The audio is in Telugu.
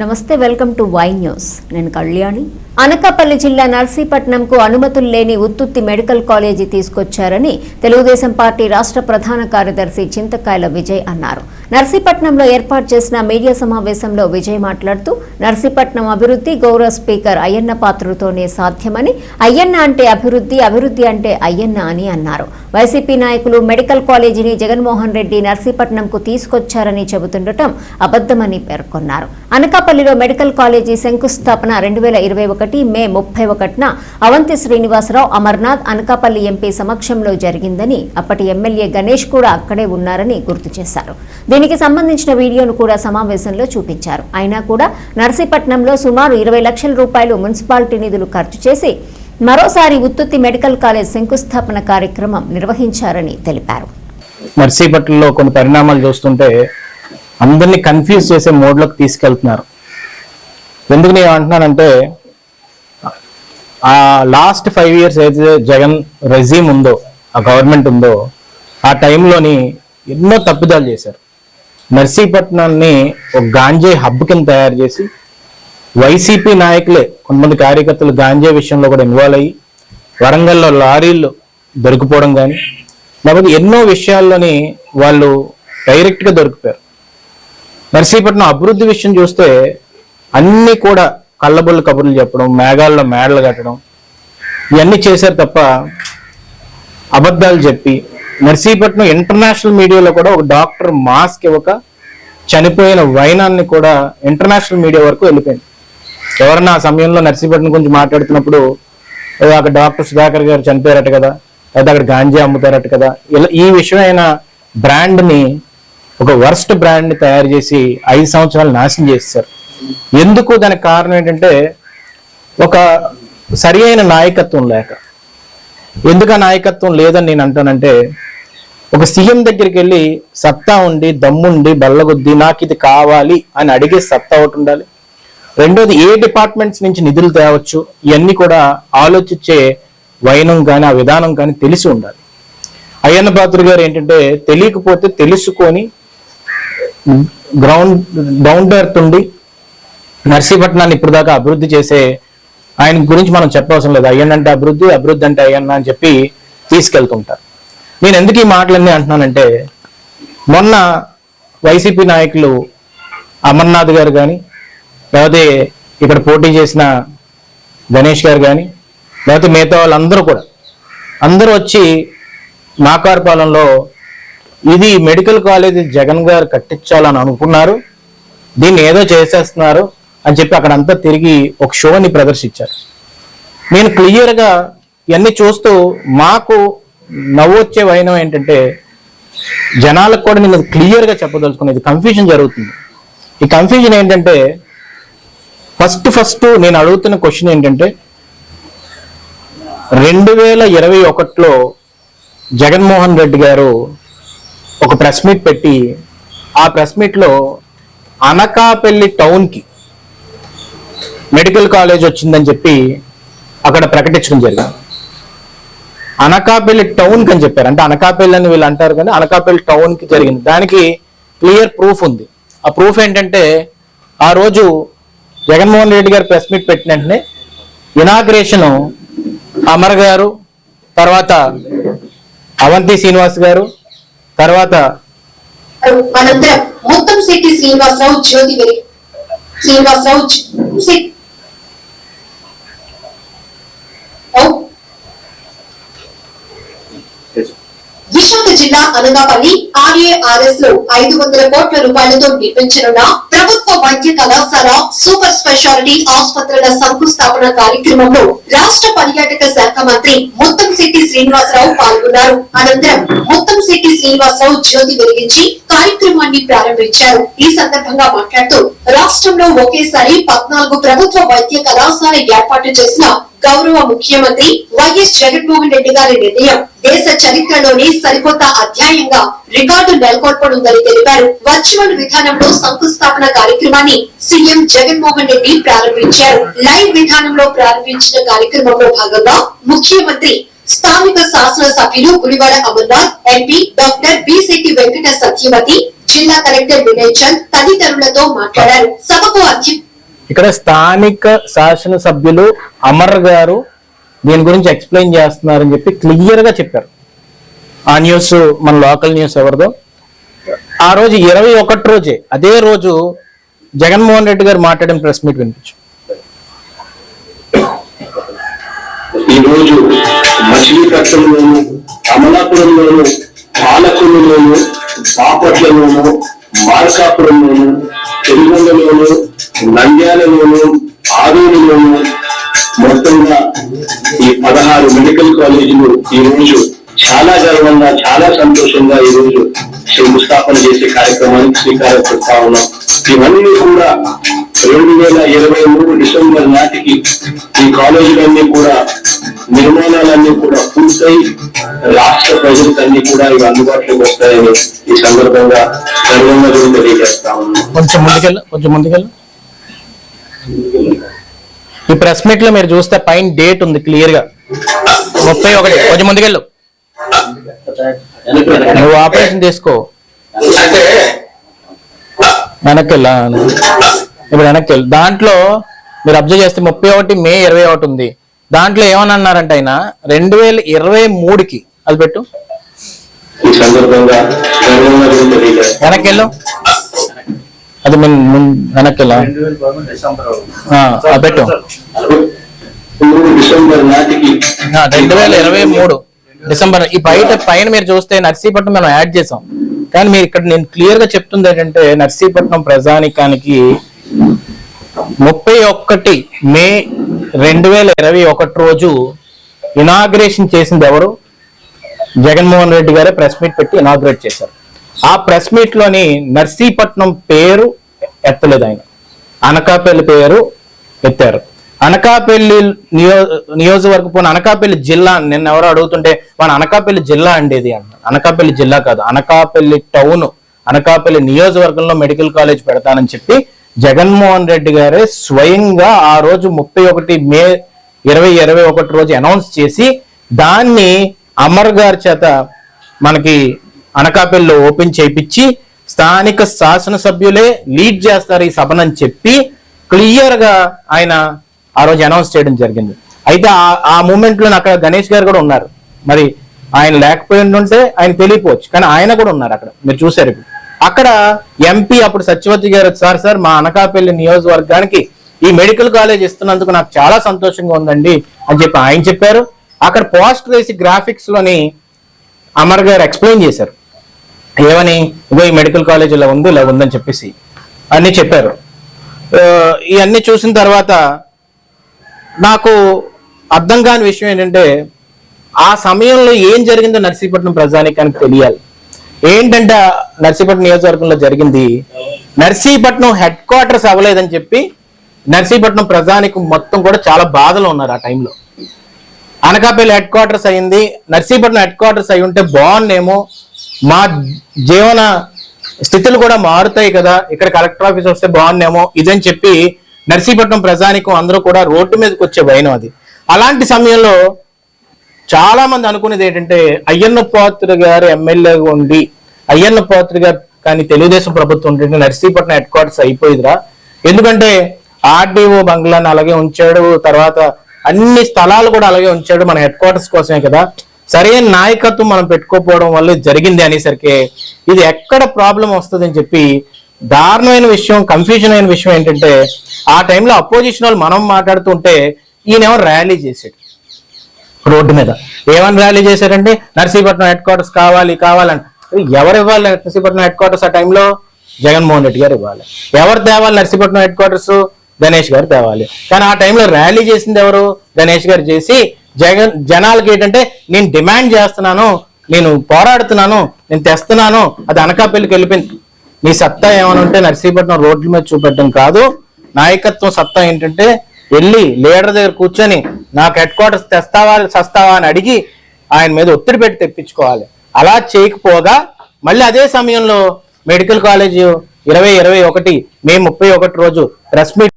నమస్తే వెల్కమ్ టు వై న్యూస్. నేను కళ్యాణి. అనకాపల్లి జిల్లా నర్సీపట్నంకు అనుమతులు లేని ఉత్తుత్తి మెడికల్ కాలేజీ తీసుకొచ్చారని తెలుగుదేశం పార్టీ రాష్ట్ర ప్రధాన కార్యదర్శి చింతకాయల విజయ్ అన్నారు. నర్సీపట్నంలో ఏర్పాటు చేసిన మీడియా సమావేశంలో విజయ్ మాట్లాడుతూ నర్సీపట్నం అభివృద్ధి గౌరవ స్పీకర్ అయ్యన్న పాత్రతోనే సాధ్యమని అయ్యన్న అంటే అభివృద్ధి అభివృద్ధి అంటే అయ్యన్న అని అన్నారు. వైసీపీ నాయకులు మెడికల్ కాలేజీని జగన్మోహన్ రెడ్డి నర్సీపట్నంకు తీసుకొచ్చారని చెబుతుండటం అబద్దమని పేర్కొన్నారు. అనకాపల్లిలో మెడికల్ కాలేజీ శంకుస్థాపన రెండు వేల ఇరవై ఒకటి మే ముప్పై ఒకటిన అవంతి శ్రీనివాసరావు అమర్నాథ్ అనకాపల్లి ఎంపీ సమక్షంలో జరిగిందని అప్పటి ఎమ్మెల్యే గణేష్ కూడా అక్కడే ఉన్నారని గుర్తు చేశారు. దీనికి సంబంధించిన వీడియోను కూడా సమావేశంలో చూపించారు. అయినా కూడా నర్సీపట్నంలో సుమారు ఇరవై లక్షల రూపాయలు మున్సిపాలిటీ నిధులు ఖర్చు చేసి మరోసారి ఉత్తుత్తి మెడికల్ కాలేజ్ శంకుస్థాపన కార్యక్రమం నిర్వహించారని తెలిపారు. నర్సీపట్నంలో కొన్ని పరిణామాలు చూస్తుంటే అందరినీ కన్ఫ్యూజ్ చేసే మోడ్లోకి తీసుకెళ్తున్నారు. ఎందుకు నేను అంటున్నానంటే ఆ లాస్ట్ ఫైవ్ ఇయర్స్ ఏదైతే జగన్ రెజీమ్ ఉందో ఆ గవర్నమెంట్ ఉందో ఆ టైంలోని ఎన్నో తప్పిదాలు చేశారు. నర్సీపట్నాన్ని ఒక గాంజే హబ్ కింద తయారు చేసి వైసీపీ నాయకులే కొంతమంది కార్యకర్తలు గాంజా విషయంలో కూడా ఇన్వాల్వ్ అయ్యి వరంగల్లో లారీలు దొరికిపోవడం కానీ లేకపోతే ఎన్నో విషయాల్లోని వాళ్ళు డైరెక్ట్గా దొరికిపోయారు. నర్సీపట్నం అభివృద్ధి విషయం చూస్తే అన్నీ కూడా కళ్ళబొల్లు కబుర్లు చెప్పడం మేఘాల్లో మేడలు కట్టడం ఇవన్నీ చేశారు తప్ప అబద్ధాలు చెప్పి నర్సీపట్నం ఇంటర్నేషనల్ మీడియాలో కూడా ఒక డాక్టర్ మాస్క్ ఇవ్వక చనిపోయిన వైనాన్ని కూడా ఇంటర్నేషనల్ మీడియా వరకు వెళ్ళిపోయింది. ఎవరన్నా ఆ సమయంలో నర్సీపట్నం గురించి మాట్లాడుతున్నప్పుడు అక్కడ డాక్టర్ సుధాకర్ గారు చనిపోయారట కదా లేదా అక్కడ గాంజా అమ్ముతారట కదా. ఇలా ఈ విషయమైన బ్రాండ్ని ఒక వర్స్ట్ బ్రాండ్ని తయారు చేసి ఐదు సంవత్సరాలు నాశనం చేస్తారు. ఎందుకు దానికి కారణం ఏంటంటే ఒక సరి అయిన నాయకత్వం లేక. ఎందుకు ఆ నాయకత్వం లేదని నేను అంటానంటే ఒక సీఎం దగ్గరికి వెళ్ళి సత్తా ఉండి దమ్ముండి బల్లగొద్ది నాకు ఇది కావాలి అని అడిగే సత్తా ఒకటి ఉండాలి. రెండోది ఏ డిపార్ట్మెంట్స్ నుంచి నిధులు తేవచ్చు? ఇవన్నీ కూడా ఆలోచించే వైనం కానీ ఆ విధానం కానీ తెలిసి ఉండాలి. అయ్యన్న పాత్ర గారు ఏంటంటే తెలియకపోతే తెలుసుకొని గ్రౌండ్ డౌన్ టు ఉండి నర్సీపట్నాన్ని ఇప్పుడు దాకా అభివృద్ధి చేసే ఆయన గురించి మనం చెప్పవసరం లేదు. అయ్యన్న అంటే అభివృద్ధి అభివృద్ధి అంటే అయ్యన్న అని చెప్పి తీసుకెళ్తుంటారు. నేను ఎందుకు ఈ మాటలన్నీ అంటున్నానంటే మొన్న వైసీపీ నాయకులు అమర్నాథ్ గారు కానీ లేకపోతే ఇక్కడ పోటీ చేసిన గణేష్ గారు కానీ లేకపోతే మిగతా వాళ్ళందరూ కూడా. అందరూ వచ్చి నాకారపాలెంలో ఇది మెడికల్ కాలేజీ జగన్ గారు కట్టించాలని అనుకున్నారు. దీన్ని ఏదో చేసేస్తున్నారు అని చెప్పి అక్కడంతా తిరిగి ఒక షోని ప్రదర్శించారు. నేను క్లియర్గా ఇవన్నీ చూస్తూ మాకు నవ్వొచ్చే వైనం ఏంటంటే జనాలకు కూడా నేను క్లియర్గా చెప్పదలుచుకునేది కన్ఫ్యూజన్ జరుగుతుంది. ఈ కన్ఫ్యూజన్ ఏంటంటే ఫస్ట్ ఫస్ట్ నేను అడుగుతున్న క్వశ్చన్ ఏంటంటే రెండు వేల ఇరవై ఒకటిలో జగన్మోహన్ రెడ్డి గారు ఒక ప్రెస్ మీట్ పెట్టి ఆ ప్రెస్ మీట్లో అనకాపల్లి టౌన్కి మెడికల్ కాలేజ్ వచ్చిందని చెప్పి అక్కడ ప్రకటించడం జరిగింది. అనకాపల్లి టౌన్కి అని చెప్పారు. అంటే అనకాపల్లి అని వీళ్ళు అంటారు కానీ అనకాపల్లి టౌన్కి జరిగింది. దానికి క్లియర్ ప్రూఫ్ ఉంది. ఆ ప్రూఫ్ ఏంటంటే ఆ రోజు జగన్మోహన్ రెడ్డి గారు ప్రెస్ మీట్ పెట్టిన వెంటనే ఇనాగ్రేషన్ అమర్ గారు తర్వాత అవంతి శ్రీనివాస్ గారు తర్వాత అనంతరం మొత్తం సిటీ శ్రీనివాసరావు జ్యోతి శ్రీనివాసరావు విశాఖ జిల్లా అనగాపల్లి ఆర్ఏఆర్ఎస్లో ఐదు వందల కోట్ల రూపాయలతో నిర్మించనున్న వైద్య కళాశాల సూపర్ స్పెషాలిటీ ఆసుపత్రుల శంకుస్థాపన కార్యక్రమంలో రాష్ట్ర పర్యాటక శాఖ మంత్రి ముత్తంశెట్టి శ్రీనివాసరావు పాల్గొన్నారు. అనంతరం ముత్తంశెట్టి శ్రీనివాసరావు జ్యోతి వెలిగించి కార్యక్రమాన్ని ప్రారంభించారు. ఈ సందర్భంగా మాట్లాడుతూ రాష్ట్రంలో ఒకేసారి పద్నాలుగు ప్రభుత్వ వైద్య కళాశాల ఏర్పాటు చేసిన గౌరవ ముఖ్యమంత్రి వైఎస్ జగన్మోహన్ రెడ్డి గారి నిర్ణయం దేశ చరిత్రలోనే సరికొత్త అధ్యాయంగా రికార్డు నెలకొల్పనుందని తెలిపారు. వర్చువల్ విధానంలో శంకుస్థాపన కార్యక్రమాన్ని సీఎం జగన్మోహన్ రెడ్డి ప్రారంభించారు. లైవ్ విధానంలో ప్రారంభించిన కార్యక్రమంలో భాగంగా ముఖ్యమంత్రి స్థానిక శాసన సభ్యులు గుడివాడ అమర్నాథ్ ఎంపీ డాక్టర్ బిశెట్టి వెంకట సత్యవతి జిల్లా కలెక్టర్ వినయ్ చంద్ తదితరులతో మాట్లాడారు. సభకు అధ్యక్ష ఇక్కడ స్థానిక శాసనసభ్యులు అమర్ గారు దీని గురించి ఎక్స్ప్లెయిన్ చేస్తున్నారని చెప్పి క్లియర్గా చెప్పారు. ఆ న్యూస్ మన లోకల్ న్యూస్ ఎవరిదో. ఆ రోజు ఇరవై ఒకటి రోజే అదే రోజు జగన్మోహన్ రెడ్డి గారు మాట్లాడిన ప్రెస్ మీట్ వినిపించు. ఈరోజు మచిలీపట్నంలోను అమలాపురంలోను పాలకులలోను బాపట్లలోను మార్కాపురంలోను పెరుగొండలోను నంద్యాలలోను ఆదోనిలోను మొత్తంగా ఈ పదహారు మెడికల్ కాలేజీలు ఈ రోజు చాలా గర్వంగా చాలా సంతోషంగా ఈ రోజు శంకుస్థాపన చేసే కార్యక్రమానికి శ్రీకారం చుడతా ఉన్నాం. ఇవన్నీ కూడా రెండు వేల ఇరవై మూడు డిసెంబర్ నాటికి ఈ కాలేజీలన్నీ కూడా నిర్మాణాలన్నీ కూడా పూర్తయి రాష్ట్ర ప్రజలకన్నీ కూడా ఇవి అందుబాటులోకి వస్తాయని ఈ సందర్భంగా గర్వంగా కూడా తెలియజేస్తా ఉన్నాం కొంచెం ముందుకెళ్ళు కొంచెం ముందుకెళ్ళు. ఈ ప్రెస్ మీట్లో మీరు చూస్తే పైన డేట్ ఉంది క్లియర్గా ముప్పై ఒకటి కొంచెం ముందుకెళ్ళు. నువ్వు ఆపరేషన్ చేసుకో వెనక్కి వెళ్ళా. ఇప్పుడు వెనక్కి వెళ్ళు. దాంట్లో మీరు అబ్జర్వ్ చేస్తే ముప్పై ఒకటి మే ఇరవై ఒకటి ఉంది. దాంట్లో ఏమని అన్నారంటే ఆయన? రెండు వేల ఇరవై మూడుకి. అది పెట్టు. వెనక్కి వెళ్ళు. అది వెనక్కి వెళ్ళా. పెట్టు. మూడు డిసెంబర్ నాటికి ఆ, రెండు వేల ఇరవై మూడు డిసెంబర్. ఈ బయట పైన మీరు చూస్తే నర్సీపట్నం మనం యాడ్ చేసాం. కానీ మీరు ఇక్కడ నేను క్లియర్గా చెప్తుంది ఏంటంటే నర్సీపట్నం ప్రజానికానికి ముప్పై ఒక్కటి మే రెండు వేల ఇరవై ఒకటి రోజు ఇనాగ్రేషన్ చేసింది ఎవరు? జగన్మోహన్ రెడ్డి గారే ప్రెస్ మీట్ పెట్టి ఇనాగ్రేట్ చేశారు. ఆ ప్రెస్ మీట్లోని నర్సీపట్నం పేరు ఎత్తలేదు ఆయన. అనకాపల్లి పేరు ఎత్తారు. అనకాపల్లి నియో నియోజకవర్గం పోయిన అనకాపల్లి జిల్లా నిన్న ఎవరో అడుగుతుంటే మన అనకాపల్లి జిల్లా అండేది అంట అనకాపల్లి జిల్లా కాదు అనకాపల్లి టౌన్ అనకాపల్లి నియోజకవర్గంలో మెడికల్ కాలేజ్ పెడతానని చెప్పి జగన్మోహన్ రెడ్డి గారే స్వయంగా ఆ రోజు ముప్పై ఒకటి మే ఇరవై ఇరవై ఒకటి రోజు అనౌన్స్ చేసి దాన్ని అమర్ గారి చేత మనకి అనకాపల్లిలో ఓపెన్ చేయించి స్థానిక శాసనసభ్యులే లీడ్ చేస్తారు ఈ సభనని చెప్పి క్లియర్గా ఆయన ఆ రోజు అనౌన్స్ చేయడం జరిగింది. అయితే ఆ- ఆ మూమెంట్ అక్కడ గణేష్ గారు కూడా ఉన్నారు. మరి ఆయన లేకపోయి ఉంటే ఆయన తెలియపోవచ్చు. కానీ ఆయన కూడా ఉన్నారు అక్కడ. మీరు చూసారు ఇప్పుడు. అక్కడ ఎంపీ అప్పుడు సత్యవతి గారు సార్ సార్ మా అనకాపల్లి నియోజకవర్గానికి ఈ మెడికల్ కాలేజ్ ఇస్తున్నందుకు నాకు చాలా సంతోషంగా ఉందండి అని చెప్పి ఆయన చెప్పారు. అక్కడ పోస్ట్ వేసి గ్రాఫిక్స్లోని అమర్ గారు ఎక్స్ప్లెయిన్ చేశారు. ఏమని? ఇగో ఈ మెడికల్ కాలేజ్ ఇలా ఉంది ఇలా ఉందని చెప్పేసి అన్ని చెప్పారు. ఇవన్నీ చూసిన తర్వాత నాకు అర్థం కాని విషయం ఏంటంటే ఆ సమయంలో ఏం జరిగిందో నర్సీపట్నం ప్రజానికానికి తెలియాలి. ఏంటంటే నర్సీపట్నం నియోజకవర్గంలో జరిగింది. నర్సీపట్నం హెడ్ క్వార్టర్స్ అవ్వలేదని చెప్పి నర్సీపట్నం ప్రజానికి మొత్తం కూడా చాలా బాధలో ఉన్నారు ఆ టైంలో అనకాపల్లి హెడ్ క్వార్టర్స్ అయింది. నర్సీపట్నం హెడ్ క్వార్టర్స్ అయి ఉంటే బాగుండేమో. మా జీవన స్థితులు కూడా మారుతాయి కదా. ఇక్కడ కలెక్టర్ ఆఫీస్ వస్తే బాగుండేమో. ఇదని చెప్పి నర్సీపట్నం ప్రజానికం అందరూ కూడా రోడ్డు మీదకి వచ్చే భయం అది. అలాంటి సమయంలో చాలా మంది అనుకునేది ఏంటంటే అయ్యన్న పాత్ర గారు ఎమ్మెల్యేగా ఉండి అయ్యన్న పాత్ర గారు కానీ తెలుగుదేశం ప్రభుత్వం ఉంటే నర్సీపట్నం హెడ్ క్వార్టర్స్ అయిపోయిందిరా. ఎందుకంటే ఆర్డీఓ బంగ్లాని అలాగే ఉంచాడు తర్వాత అన్ని స్థలాలు కూడా అలాగే ఉంచాడు మన హెడ్ క్వార్టర్స్ కోసమే కదా. సరైన నాయకత్వం మనం పెట్టుకోపోవడం వల్ల జరిగింది అనేసరికి ఇది ఎక్కడ ప్రాబ్లం వస్తుంది అని చెప్పి దారుణమైన విషయం కన్ఫ్యూజన్ అయిన విషయం ఏంటంటే ఆ టైంలో అపోజిషన్ వాళ్ళు మనం మాట్లాడుతుంటే ఈయనేమో ర్యాలీ చేశాడు. రోడ్డు మీద. ఏమని ర్యాలీ చేశారంటే నర్సీపట్నం హెడ్ క్వార్టర్స్ కావాలి కావాలని. ఎవరు ఇవ్వాలి నర్సీపట్నం హెడ్ క్వార్టర్స్ ఆ టైంలో? జగన్మోహన్ రెడ్డి గారు ఇవ్వాలి. ఎవరు తేవాలి నర్సీపట్నం హెడ్ క్వార్టర్స్? గణేష్ గారు తేవాలి. కానీ ఆ టైంలో ర్యాలీ చేసింది ఎవరు? గణేష్ గారు చేసి జగన్ జనాలకి ఏంటంటే నేను డిమాండ్ చేస్తున్నాను నేను పోరాడుతున్నాను నేను తెస్తున్నాను అది అనకాపల్లికి వెళ్ళిపోయింది. నీ సత్తా ఏమైనా ఉంటే నర్సీపట్నం రోడ్ల మీద చూపెట్టడం కాదు. నాయకత్వం సత్తా ఏంటంటే వెళ్ళి లీడర్ దగ్గర కూర్చొని నాకు హెడ్ క్వార్టర్స్ తెస్తావా సస్తావా అని అడిగి ఆయన మీద ఒత్తిడి పెట్టి తెప్పించుకోవాలి. అలా చేయకపోగా మళ్ళీ అదే సమయంలో మెడికల్ కాలేజ్ ఇరవై ఇరవై ఒకటి మే ముప్పై ఒకటి రోజు ప్రెస్ మీట్